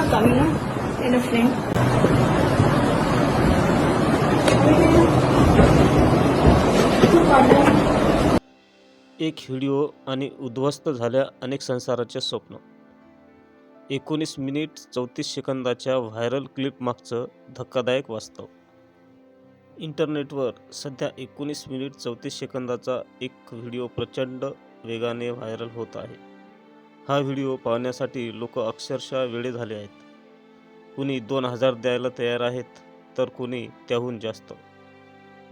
Friend एक video आणि उद्ध्वस्त झाल्या अनेक संसाराचे स्वप्न. एकोणीस मिनिट चौतीस सेकंदाच्या व्हायरल क्लिप मागचं धक्कादायक वास्तव. इंटरनेटवर सध्या एकोणीस मिनिट चौतीस सेकंदाचा एक व्हिडिओ प्रचंड वेगाने व्हायरल होत आहे. हा व्हिडिओ पाहण्यासाठी लोक अक्षरशः वेळे झाले आहेत. कुणी दोन हजार द्यायला तयार आहेत तर कुणी त्याहून जास्त.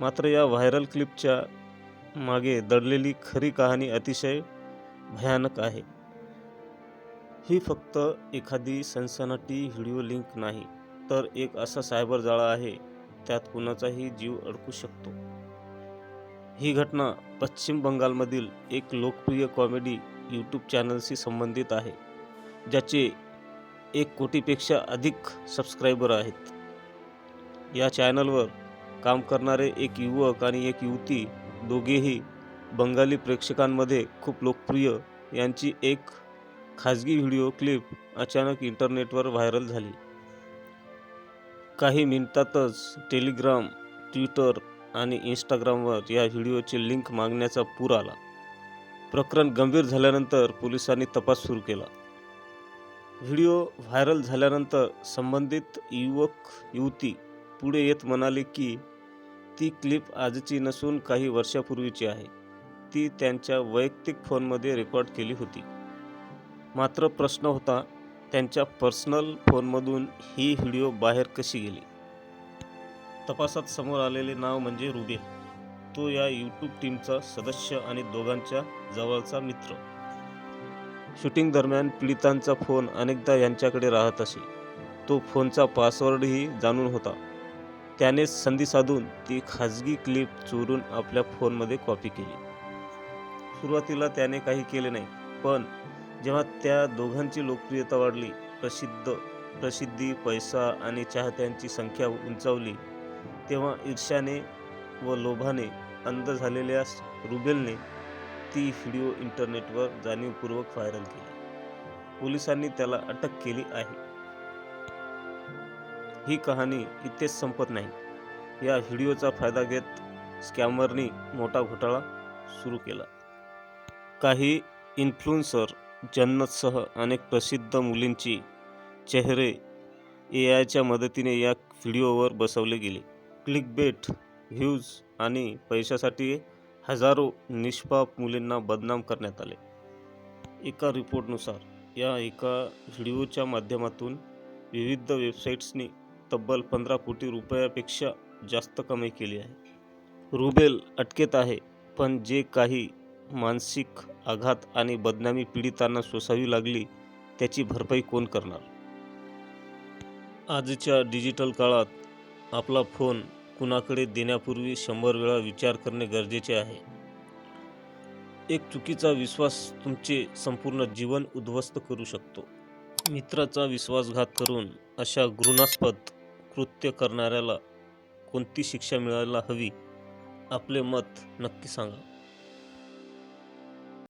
मात्र या व्हायरल क्लिपच्या मागे दडलेली खरी कहाणी अतिशय भयानक आहे. ही फक्त एखादी सनसनाटी व्हिडिओ लिंक नाही तर एक असा सायबर जाळा आहे त्यात कुणाचाही जीव अडकू शकतो. ही घटना पश्चिम बंगालमधील एक लोकप्रिय कॉमेडी यूट्यूब चॅनलशी संबंधित आहे ज्याचे एक कोटीपेक्षा अधिक सबस्क्रायबर आहेत. या चॅनलवर काम करणारे एक युवक आणि एक युवती दोघेही बंगाली प्रेक्षकांमध्ये खूप लोकप्रिय. यांची एक खाजगी व्हिडिओ क्लिप अचानक इंटरनेटवर व्हायरल झाली. काही मिनिटातच टेलिग्राम ट्विटर आणि इंस्टाग्रामवर या व्हिडिओची लिंक मागण्याचा पूर आला. प्रकरण गंभीर झाल्यानंतर पोलिसांनी तपास सुरू केला. व्हिडिओ व्हायरल झाल्यानंतर संबंधित युवक युवती पुढे येत म्हणाले की ती क्लिप आजची नसून काही वर्षापूर्वीची आहे. ती त्यांच्या वैयक्तिक फोनमध्ये रेकॉर्ड केली होती. मात्र प्रश्न होता त्यांच्या पर्सनल फोनमधून ही व्हिडिओ बाहेर कशी गेली? तपासात समोर आलेले नाव म्हणजे रुबेल. तो या यूट्यूब टीमचा सदस्य आणि दोघांच्या जवळचा मित्र. शूटिंग दरम्यान पीडितांचा फोन अनेकदा यांच्याकडे राहत असे. तो फोनचा पासवर्डही जाणून होता. त्याने संधी साधून ती खाजगी क्लिप चोरून आपल्या फोनमध्ये कॉपी केली. सुरुवातीला त्याने काही केले नाही पण जेव्हा त्या दोघांची लोकप्रियता वाढली प्रसिद्ध प्रसिद्धी पैसा आणि चाहत्यांची संख्या उंचावली तेव्हा ईर्ष्याने व लोभाने अंध झालेल्या रुबेलने ती व्हिडिओ इंटरनेटवर जाणीवपूर्वक व्हायरल केली. पोलिसांनी त्याला अटक केली आहे. ही कहाणी इथेच संपत नाही. या व्हिडिओचा फायदा घेत स्कॅमरनी मोठा घोटाळा सुरू केला. काही इन्फ्लुएन्सर जन्नतसह अनेक प्रसिद्ध मुलींची चेहरे ए आयच्या मदतीने या व्हिडिओवर बसवले गेले. क्लिकबेट व्ह्यूज आणि पैशासाठी हजारो निष्पाप मुलींना बदनाम करण्यात आले. एका रिपोर्टनुसार या एका व्हिडिओच्या माध्यमातून विविध वेबसाईट्सनी तब्बल पंधरा कोटी रुपयापेक्षा जास्त कमाई केली आहे. रुबेल अटकेत आहे पण जे काही मानसिक आघात आणि बदनामी पीडितांना सोसावी लागली त्याची भरपाई कोण करणार? आजच्या डिजिटल काळात आपला फोन कुणाकडे देण्यापूर्वी शंभर वेळा विचार करणे गरजेचे आहे. एक चुकीचा विश्वास तुमचे संपूर्ण जीवन उद्ध्वस्त करू शकतो. मित्राचा विश्वासघात करून अशा घृणास्पद कृत्य करणाऱ्याला कोणती शिक्षा मिळायला हवी आपले मत नक्की सांगा.